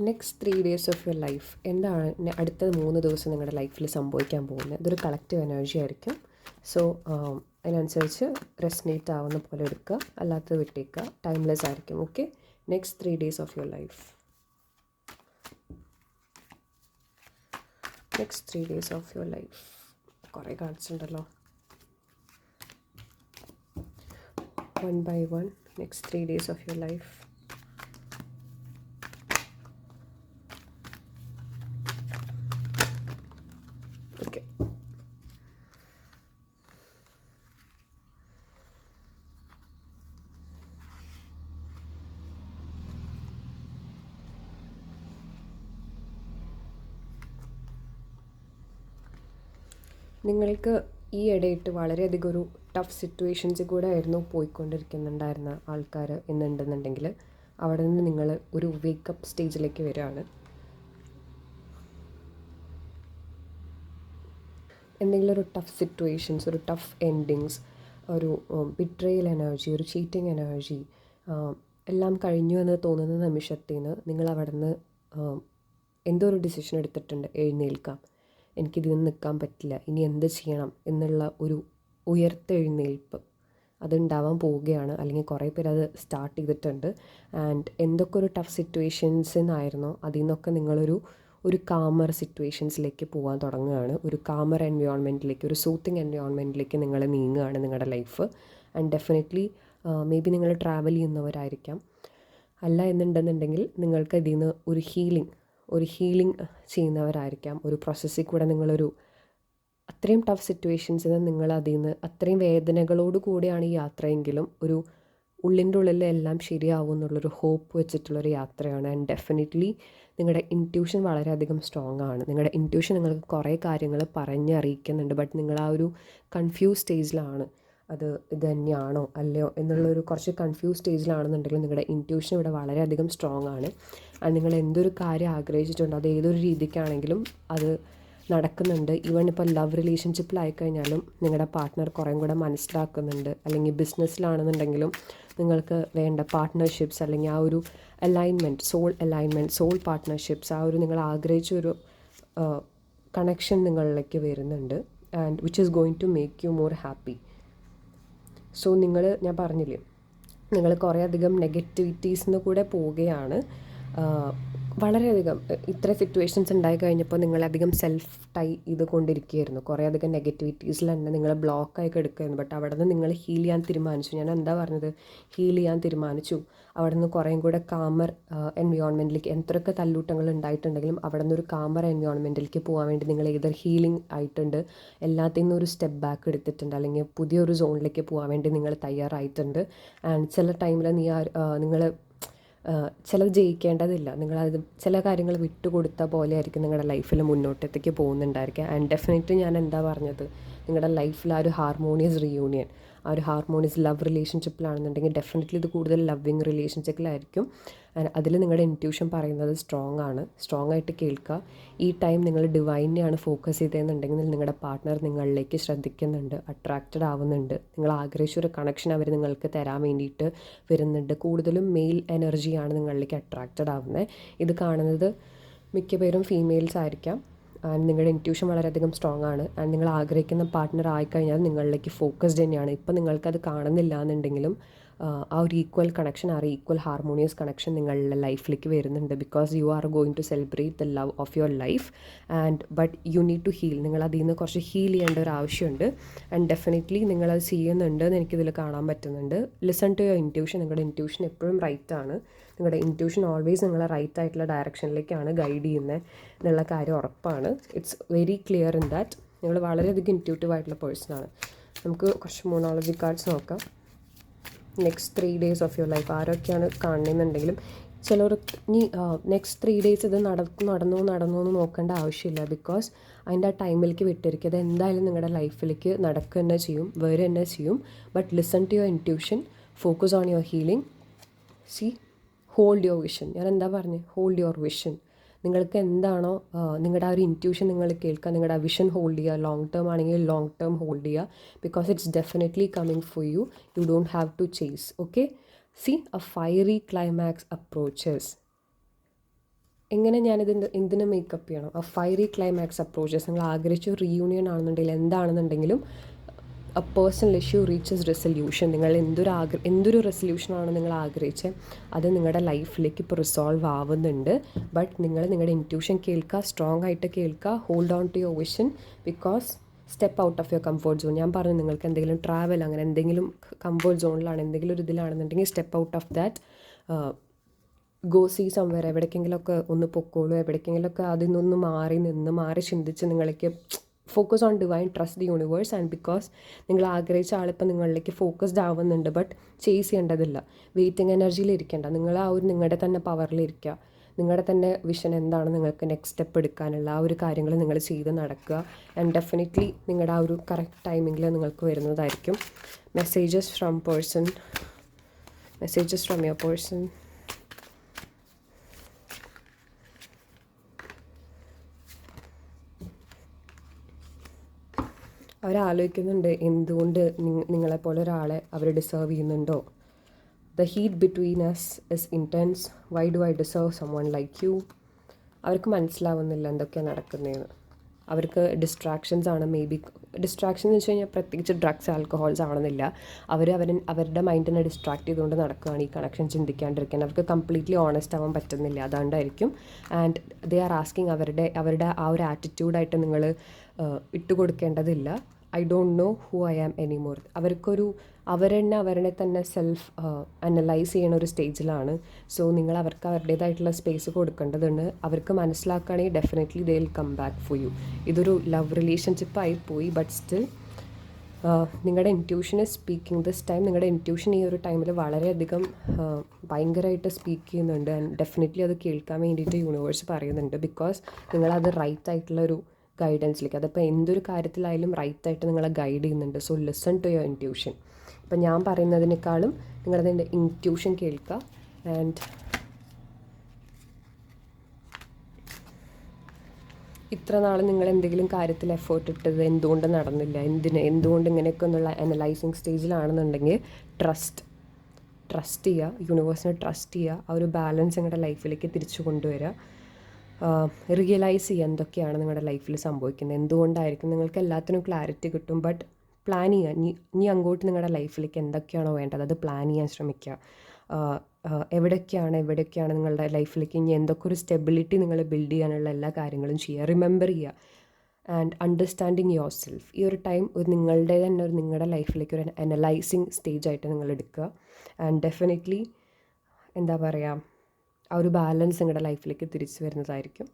Next three days of your life എന്താണ് അടുത്ത മൂന്ന് ദിവസം നിങ്ങളുടെ ലൈഫിൽ സംഭവിക്കാൻ പോകുന്നത്? ഇതൊരു കളക്റ്റീവ് എനർജി ആയിരിക്കും. സോ അതിനനുസരിച്ച് റെസ്നേറ്റ് ആവുന്ന പോലെ എടുക്കുക. അല്ലാത്തത് വിട്ടേക്കുക. ടൈംലെസ് ആയിരിക്കും. Okay next three days of your life next three days of your life കുറേ കാണിച്ചിട്ടുണ്ടല്ലോ. One by one next three days of your life നിങ്ങൾക്ക് ഈ ഇടയിട്ട് വളരെയധികം ഒരു ടഫ് സിറ്റുവേഷൻസിൽ കൂടെ ആയിരുന്നു പോയിക്കൊണ്ടിരിക്കുന്നുണ്ടായിരുന്ന ആൾക്കാർ എന്നുണ്ടെന്നുണ്ടെങ്കിൽ അവിടെ നിന്ന് നിങ്ങൾ ഒരു വേക്കപ്പ് സ്റ്റേജിലേക്ക് വരികയാണ്. എന്തെങ്കിലും ഒരു ടഫ് സിറ്റുവേഷൻസ് ഒരു ടഫ് എൻഡിങ്സ് ഒരു ബിട്രയൽ എനർജി ഒരു ചീറ്റിംഗ് എനർജി എല്ലാം കഴിഞ്ഞു എന്ന് തോന്നുന്ന നിമിഷത്തിൽ നിന്ന് നിങ്ങൾ അവിടെ നിന്ന് എന്തോ ഒരു ഡിസിഷൻ എടുത്തിട്ടുണ്ട് എഴുന്നേൽക്കാം എനിക്കിതിൽ നിന്ന് നിൽക്കാൻ പറ്റില്ല. ഇനി എന്ത് ചെയ്യണം എന്നുള്ള ഒരു ഉയർത്തെഴുന്നേൽപ്പ് അതുണ്ടാവാൻ പോവുകയാണ്. അല്ലെങ്കിൽ കുറേ പേര് അത് സ്റ്റാർട്ട് ചെയ്തിട്ടുണ്ട്. ആൻഡ് എന്തൊക്കെ ഒരു ടഫ് സിറ്റുവേഷൻസ് എന്നായിരുന്നോ അതിൽ നിന്നൊക്കെ നിങ്ങളൊരു ഒരു കാമർ സിറ്റുവേഷൻസിലേക്ക് പോകാൻ തുടങ്ങുകയാണ്. ഒരു കാമർ എൻവയോൺമെന്റിലേക്ക് ഒരു സൂത്തിങ് എൻവയോൺമെന്റിലേക്ക് നിങ്ങൾ നീങ്ങുകയാണ് നിങ്ങളുടെ life and definitely maybe നിങ്ങൾ ട്രാവൽ ചെയ്യുന്നവരായിരിക്കാം. അല്ല എന്നുണ്ടെന്നുണ്ടെങ്കിൽ നിങ്ങൾക്ക് ഇതിൽ നിന്ന് ഒരു ഹീലിംഗ് ഒരു ഹീലിംഗ് ചെയ്യുന്നവരായിരിക്കാം. ഒരു പ്രോസസ്സിൽ കൂടെ നിങ്ങളൊരു അത്രയും ടഫ് സിറ്റുവേഷൻസിൽ നിന്ന് നിങ്ങൾ അതിൽ നിന്ന് അത്രയും വേദനകളോട് കൂടിയാണ് ഈ യാത്രയെങ്കിലും ഒരു ഉള്ളിന്റെ ഉള്ളിൽ എല്ലാം ശരിയാവും എന്നുള്ളൊരു ഹോപ്പ് വെച്ചിട്ടുള്ളൊരു യാത്രയാണ്. ആൻഡ് ഡെഫിനറ്റ്ലി നിങ്ങളുടെ ഇന്റ്യൂഷൻ വളരെയധികം സ്ട്രോങ് ആണ്. നിങ്ങളുടെ ഇന്റ്യൂഷൻ നിങ്ങൾക്ക് കുറേ കാര്യങ്ങൾ പറഞ്ഞറിയിക്കുന്നുണ്ട്. ബട്ട് നിങ്ങൾ ആ ഒരു കൺഫ്യൂസ് സ്റ്റേജിലാണ് അത് ഇത് തന്നെയാണോ അല്ലയോ എന്നുള്ളൊരു കുറച്ച് കൺഫ്യൂസ് സ്റ്റേജിലാണെന്നുണ്ടെങ്കിൽ നിങ്ങളുടെ ഇന്റ്യൂഷൻ ഇവിടെ വളരെയധികം സ്ട്രോങ് ആണ്. അത് നിങ്ങൾ എന്തൊരു കാര്യം ആഗ്രഹിച്ചിട്ടുണ്ടോ അത് ഏതൊരു രീതിക്കാണെങ്കിലും അത് നടക്കുന്നുണ്ട്. ഈവൺ ഇപ്പോൾ ലവ് റിലേഷൻഷിപ്പിലായി കഴിഞ്ഞാലും നിങ്ങളുടെ പാർട്ട്ണർ കുറേ കൂടെ മനസ്സിലാക്കുന്നുണ്ട്. അല്ലെങ്കിൽ ബിസിനസ്സിലാണെന്നുണ്ടെങ്കിലും നിങ്ങൾക്ക് വേണ്ട പാർട്ട്ണർഷിപ്സ് അല്ലെങ്കിൽ ആ ഒരു alignment soul alignment soul partnerships ആ ഒരു നിങ്ങൾ ആഗ്രഹിച്ച ഒരു കണക്ഷൻ നിങ്ങളിലേക്ക് വരുന്നുണ്ട്. And which is going to make you more happy so നിങ്ങൾ ഞാൻ പറഞ്ഞില്ലേ? നിങ്ങൾ കുറേ അധികം നെഗറ്റിവിറ്റീസിൽ കൂടെ പോവുകയാണ്. വളരെയധികം ഇത്ര സിറ്റുവേഷൻസ് ഉണ്ടായി കഴിഞ്ഞപ്പോൾ നിങ്ങളധികം സെൽഫ് ടൈ ഇത് കൊണ്ടിരിക്കുകയായിരുന്നു കുറേ അധികം നെഗറ്റിവിറ്റീസിൽ തന്നെ നിങ്ങൾ ബ്ലോക്കായി കിടക്കുകയായിരുന്നു. ബട്ട് അവിടെ നിന്ന് നിങ്ങൾ ഹീൽ ചെയ്യാൻ തീരുമാനിച്ചു. ഞാൻ എന്താ പറഞ്ഞത്? ഹീൽ ചെയ്യാൻ തീരുമാനിച്ചു. അവിടെ നിന്ന് കുറേയും കൂടെ കാമർ എൻവയോൺമെന്റിലേക്ക് എത്രയൊക്കെ തല്ലൂട്ടങ്ങൾ ഉണ്ടായിട്ടുണ്ടെങ്കിലും അവിടെ നിന്ന് ഒരു കാമർ എൻവയോൺമെന്റിലേക്ക് പോകാൻ വേണ്ടി നിങ്ങൾ ഏതൊരു ഹീലിംഗ് ആയിട്ടുണ്ട് എല്ലാത്തിൽ നിന്നും ഒരു സ്റ്റെപ്പ് ബാക്ക് എടുത്തിട്ടുണ്ട് അല്ലെങ്കിൽ പുതിയൊരു സോണിലേക്ക് പോകാൻ വേണ്ടി നിങ്ങൾ തയ്യാറായിട്ടുണ്ട്. ആൻഡ് ചില ടൈമിൽ നീ നിങ്ങൾ ചിലത് ജയിക്കേണ്ടതില്ല. നിങ്ങളത് ചില കാര്യങ്ങൾ വിട്ടുകൊടുത്ത പോലെ ആയിരിക്കും നിങ്ങളുടെ ലൈഫിൽ മുന്നോട്ടത്തേക്ക് പോകുന്നുണ്ടായിരിക്കുക. ആൻഡ് ഡെഫിനറ്റ്ലി ഞാൻ എന്താ പറഞ്ഞത്? നിങ്ങളുടെ ലൈഫിൽ ആ ഒരു ഹാർമോണിയസ് റിയൂണിയൻ ആ ഒരു ഹാർമോണിയസ് ലവ് റിലേഷൻഷിപ്പിലാണെന്നുണ്ടെങ്കിൽ ഡെഫിനറ്റ്ലി ഇത് കൂടുതൽ ലവ്വിങ് റിലേഷൻഷിപ്പിലായിരിക്കും അതിൽ നിങ്ങളുടെ ഇന്റ്യൂഷൻ പറയുന്നത് സ്ട്രോങ് ആണ്. സ്ട്രോങ് ആയിട്ട് കേൾക്കുക. ഈ ടൈം നിങ്ങൾ ഡിവൈനെയാണ് ഫോക്കസ് ചെയ്തതെന്നുണ്ടെങ്കിൽ നിങ്ങളുടെ പാർട്ട്ണർ നിങ്ങളിലേക്ക് ശ്രദ്ധിക്കുന്നുണ്ട് അട്രാക്റ്റഡ് ആവുന്നുണ്ട്. നിങ്ങൾ ആഗ്രഹിച്ച ഒരു കണക്ഷൻ അവർ നിങ്ങൾക്ക് തരാൻ വേണ്ടിയിട്ട് വരുന്നുണ്ട്. കൂടുതലും മെയിൽ എനർജിയാണ് നിങ്ങളിലേക്ക് അട്രാക്റ്റഡ് ആവുന്നത്. ഇത് കാണുന്നത് മിക്ക പേരും ഫീമെയിൽസ് ആയിരിക്കാം. ആൻഡ് നിങ്ങളുടെ ഇന്റ്യൂഷൻ വളരെയധികം സ്ട്രോങ് ആണ്. ആൻഡ് നിങ്ങൾ ആഗ്രഹിക്കുന്ന പാർട്ട്ണർ ആയിക്കഴിഞ്ഞാൽ നിങ്ങളിലേക്ക് ഫോക്കസ്ഡ് തന്നെയാണ്. ഇപ്പം നിങ്ങൾക്കത് കാണുന്നില്ല എന്നുണ്ടെങ്കിലും ആ ഒരു ഈക്വൽ കണക്ഷൻ ആ ഒരു ഈക്വൽ ഹാർമോണിയസ് കണക്ഷൻ നിങ്ങളുടെ ലൈഫിലേക്ക് വരുന്നുണ്ട്. Because you are going to celebrate the love of your life and but you need to heal നിങ്ങൾ അതിൽ നിന്ന് കുറച്ച് ഹീൽ ചെയ്യേണ്ട ഒരു ആവശ്യമുണ്ട്. ആൻഡ് ഡെഫിനറ്റ്ലി നിങ്ങളത് ചെയ്യുന്നുണ്ട് എന്ന് എനിക്കിതിൽ കാണാൻ പറ്റുന്നുണ്ട്. ലിസൺ ടു യുവർ ഇന്റ്യൂഷൻ നിങ്ങളുടെ ഇന്റ്യൂഷൻ എപ്പോഴും റൈറ്റ് ആണ്. നിങ്ങളുടെ ഇന്റ്യൂഷൻ ഓൾവേസ് നിങ്ങളെ റൈറ്റ് ആയിട്ടുള്ള ഡയറക്ഷനിലേക്കാണ് ഗൈഡ് ചെയ്യുന്നത് എന്നുള്ള കാര്യം ഉറപ്പാണ്. It's very clear in that നിങ്ങൾ വളരെയധികം ഇന്റ്യൂട്ടീവ് ആയിട്ടുള്ള പേഴ്സണാണ് നമുക്ക് കുറച്ച് മോണോളജി കാർഡ്സ് നോക്കാം. Next three days of your life ആരൊക്കെയാണ് കാണുന്നുണ്ടെങ്കിലും ചിലർ ഇനി നെക്സ്റ്റ് ത്രീ ഡേയ്സ് ഇത് നട നടന്നു നടന്നു എന്ന് നോക്കേണ്ട ആവശ്യമില്ല. ബിക്കോസ് അതിന്റെ ആ ടൈമിലേക്ക് വിട്ടിരിക്കുക. അത് എന്തായാലും നിങ്ങളുടെ ലൈഫിലേക്ക് നടക്കുക തന്നെ ചെയ്യും വേറെ തന്നെ ചെയ്യും. But listen to your intuition focus on your healing see hold your vision ഞാൻ എന്താ പറഞ്ഞത് ഹോൾഡ് യുവർ വിഷൻ നിങ്ങൾക്ക് എന്താണോ നിങ്ങളുടെ ആ ഒരു ഇന്റ്യൂഷൻ നിങ്ങൾ കേൾക്കുക നിങ്ങളുടെ ആ വിഷൻ ഹോൾഡ് ചെയ്യുക ലോങ് ടേം ആണെങ്കിൽ ലോങ് ടേം ഹോൾഡ് ചെയ്യുക because it's definitely coming for you you don't have to chase okay see a fiery climax approaches എങ്ങനെ ഞാനിത് എന്ത് എന്തിനു മേക്കപ്പ് ചെയ്യണം? ആ ഫയറി ക്ലൈമാക്സ് അപ്രോച്ചസ് നിങ്ങൾ ആഗ്രഹിച്ച റീയൂണിയൻ ആണെന്നുണ്ടെങ്കിൽ എന്താണെന്നുണ്ടെങ്കിലും a personal issue reaches resolution നിങ്ങൾ എന്തൊരു ആഗ്ര എന്തൊരു റെസൊല്യൂഷനാണ് നിങ്ങൾ ആഗ്രഹിച്ചത് അത് നിങ്ങളുടെ ലൈഫിലേക്ക് ഇപ്പോൾ റിസോൾവ് ആവുന്നുണ്ട്. ബട്ട് നിങ്ങൾ നിങ്ങളുടെ ഇന്റ്യൂഷൻ കേൾക്കുക സ്ട്രോങ് ആയിട്ട് കേൾക്കുക hold on to your vision because step out of your comfort zone ഞാൻ പറഞ്ഞു നിങ്ങൾക്ക് എന്തെങ്കിലും ട്രാവൽ അങ്ങനെ എന്തെങ്കിലും കംഫോർട്ട് സോണിലാണ് എന്തെങ്കിലും ഒരു ഇതിലാണെന്നുണ്ടെങ്കിൽ step out of that go see somewhere എവിടേക്കെങ്കിലുമൊക്കെ ഒന്ന് പൊക്കോളൂ. എവിടേക്കെങ്കിലുമൊക്കെ അതിൽ നിന്നൊന്ന് മാറി നിന്ന് മാറി ചിന്തിച്ച് നിങ്ങളിലേക്ക് focus on divine trust the universe and because നിങ്ങൾ ആഗ്രഹിച്ച ആളിപ്പോൾ നിങ്ങളിലേക്ക് ഫോക്കസ്ഡ് ആവുന്നുണ്ട് ബട്ട് ചേസ് ചെയ്യേണ്ടതില്ല. വെയിറ്റിംഗ് എനർജിയിൽ ഇരിക്കേണ്ട. നിങ്ങൾ ആ ഒരു നിങ്ങളുടെ തന്നെ പവറിലിരിക്കുക നിങ്ങളുടെ തന്നെ വിഷൻ എന്താണ് നിങ്ങൾക്ക് നെക്സ്റ്റ് സ്റ്റെപ്പ് എടുക്കാനുള്ള ആ ഒരു കാര്യങ്ങൾ നിങ്ങൾ ചെയ്ത് നടക്കുക. ആൻഡ് ഡെഫിനറ്റ്ലി നിങ്ങളുടെ ആ ഒരു കറക്റ്റ് ടൈമിങ്ങിൽ നിങ്ങൾക്ക് വരുന്നതായിരിക്കും. Messages from person messages from your person അവരാലോചിക്കുന്നുണ്ട് എന്തുകൊണ്ട് നിങ്ങളെപ്പോലെ ഒരാളെ അവർ ഡിസേർവ് ചെയ്യുന്നുണ്ടോ? The heat between us is intense why do I deserve someone like you അവർക്ക് മനസ്സിലാവുന്നില്ല എന്തൊക്കെയാണ് നടക്കുന്നതെന്ന് അവർക്ക് ഡിസ്ട്രാക്ഷൻസ് ആണ്. മേ ബി ഡിസ്ട്രാക്ഷൻ എന്ന് വെച്ച് കഴിഞ്ഞാൽ പ്രത്യേകിച്ച് ഡ്രഗ്സ് ആൽക്കഹോൾസ് ആണെന്നില്ല അവർ അവർ അവരുടെ മൈൻഡിനെ ഡിസ്ട്രാക്ട് ചെയ്തുകൊണ്ട് നടക്കുകയാണ് ഈ കണക്ഷൻ ചിന്തിക്കാണ്ടിരിക്കാൻ. അവർക്ക് കംപ്ലീറ്റ്ലി ഓണസ്റ്റ് ആവാൻ പറ്റുന്നില്ല. അതുകൊണ്ടായിരിക്കും ആൻഡ് ദേ ആർ ആസ്കിങ് അവരുടെ അവരുടെ ആ ഒരു ആറ്റിറ്റ്യൂഡായിട്ട് നിങ്ങൾ ഇട്ടുകൊടുക്കേണ്ടതില്ല. I don't know who I am anymore അവർക്കൊരു അവരെന്നെ അവരെ തന്നെ സെൽഫ് അനലൈസ് ചെയ്യണ ഒരു സ്റ്റേജിലാണ് സോ നിങ്ങൾ അവർക്ക് അവരുടേതായിട്ടുള്ള സ്പേസ് കൊടുക്കേണ്ടതുണ്ട്. അവർക്ക് മനസ്സിലാക്കുകയാണെങ്കിൽ definitely they will come back for you ഇതൊരു ലവ് റിലേഷൻഷിപ്പ് ആയി പോയി ബട്ട് സ്റ്റിൽ നിങ്ങളുടെ ഇന്റ്യൂഷൻ സ്പീക്കിംഗ് ദിസ് ടൈം നിങ്ങളുടെ ഇന്റ്യൂഷൻ ഈ ഒരു ടൈമിൽ വളരെയധികം ഭയങ്കരമായിട്ട് സ്പീക്ക് ചെയ്യുന്നുണ്ട്. ആൻഡ് ഡെഫിനറ്റ്ലി അത് കേൾക്കാൻ വേണ്ടിയിട്ട് യൂണിവേഴ്സ് പറയുന്നുണ്ട്. ബിക്കോസ് നിങ്ങളത് റൈറ്റ് ആയിട്ടുള്ള ഒരു ഗൈഡൻസിലേക്ക് അതിപ്പോൾ എന്തൊരു കാര്യത്തിലായാലും റൈറ്റ് ആയിട്ട് നിങ്ങളെ ഗൈഡ് ചെയ്യുന്നുണ്ട്. So listen to your intuition ഇപ്പം ഞാൻ പറയുന്നതിനേക്കാളും നിങ്ങളതിന്റെ ഇന്റ്യൂഷൻ കേൾക്കുക ആൻഡ് ഇത്ര നാൾ നിങ്ങൾ എന്തെങ്കിലും കാര്യത്തിൽ എഫേർട്ട് ഇട്ടത് എന്തുകൊണ്ട് നടന്നില്ല? എന്തിന് എന്തുകൊണ്ട് ഇങ്ങനെയൊക്കെ എന്നുള്ള അനലൈസിങ് സ്റ്റേജിലാണെന്നുണ്ടെങ്കിൽ ട്രസ്റ്റ് ട്രസ്റ്റ് ചെയ്യുക. യൂണിവേഴ്സിനെ ട്രസ്റ്റ് ചെയ്യുക. ആ ഒരു ബാലൻസ് നിങ്ങളുടെ ലൈഫിലേക്ക് തിരിച്ചു കൊണ്ടുവരിക. റിയലൈസ് ചെയ്യുക എന്തൊക്കെയാണ് നിങ്ങളുടെ ലൈഫിൽ സംഭവിക്കുന്നത്. എന്തുകൊണ്ടായിരിക്കും? നിങ്ങൾക്ക് എല്ലാത്തിനും ക്ലാരിറ്റി കിട്ടും ബട്ട് പ്ലാൻ ചെയ്യുക ഇനി ഇനി അങ്ങോട്ട് നിങ്ങളുടെ ലൈഫിലേക്ക് എന്തൊക്കെയാണോ വേണ്ടത്? അത് പ്ലാൻ ചെയ്യാൻ ശ്രമിക്കുക. എവിടെയൊക്കെയാണ് എവിടെയൊക്കെയാണ് നിങ്ങളുടെ ലൈഫിലേക്ക് ഇനി എന്തൊക്കെ ഒരു സ്റ്റെബിലിറ്റി നിങ്ങൾ ബിൽഡ് ചെയ്യാനുള്ള എല്ലാ കാര്യങ്ങളും ചെയ്യുക. റിമെമ്പർ ചെയ്യുക. ആൻഡ് അണ്ടർസ്റ്റാൻഡിങ് യുവർ സെൽഫ് ഈ ഒരു ടൈം ഒരു നിങ്ങളുടെ തന്നെ ഒരു നിങ്ങളുടെ ലൈഫിലേക്ക് ഒരു അനലൈസിങ് സ്റ്റേജ് ആയിട്ട് നിങ്ങൾ എടുക്കുക. ആൻഡ് ഡെഫിനറ്റ്ലി എന്താ പറയുക ആ ഒരു ബാലൻസ് നിങ്ങളുടെ ലൈഫിലേക്ക് തിരിച്ചു വരുന്നതായിരിക്കും.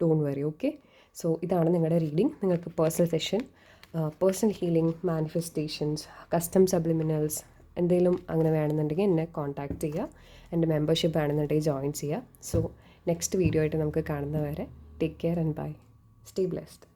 ഡോൺ വെറി ഓക്കെ സോ ഇതാണ് നിങ്ങളുടെ റീഡിംഗ് നിങ്ങൾക്ക് personal session personal healing manifestations custom subliminals എന്തെങ്കിലും അങ്ങനെ വേണമെന്നുണ്ടെങ്കിൽ എന്നെ കോൺടാക്റ്റ് ചെയ്യുക എന്റെ മെമ്പർഷിപ്പ് വേണമെന്നുണ്ടെങ്കിൽ ജോയിൻ ചെയ്യുക സോ നെക്സ്റ്റ് വീഡിയോ ആയിട്ട് നമുക്ക് കാണുന്നവരെ take care and bye stay blessed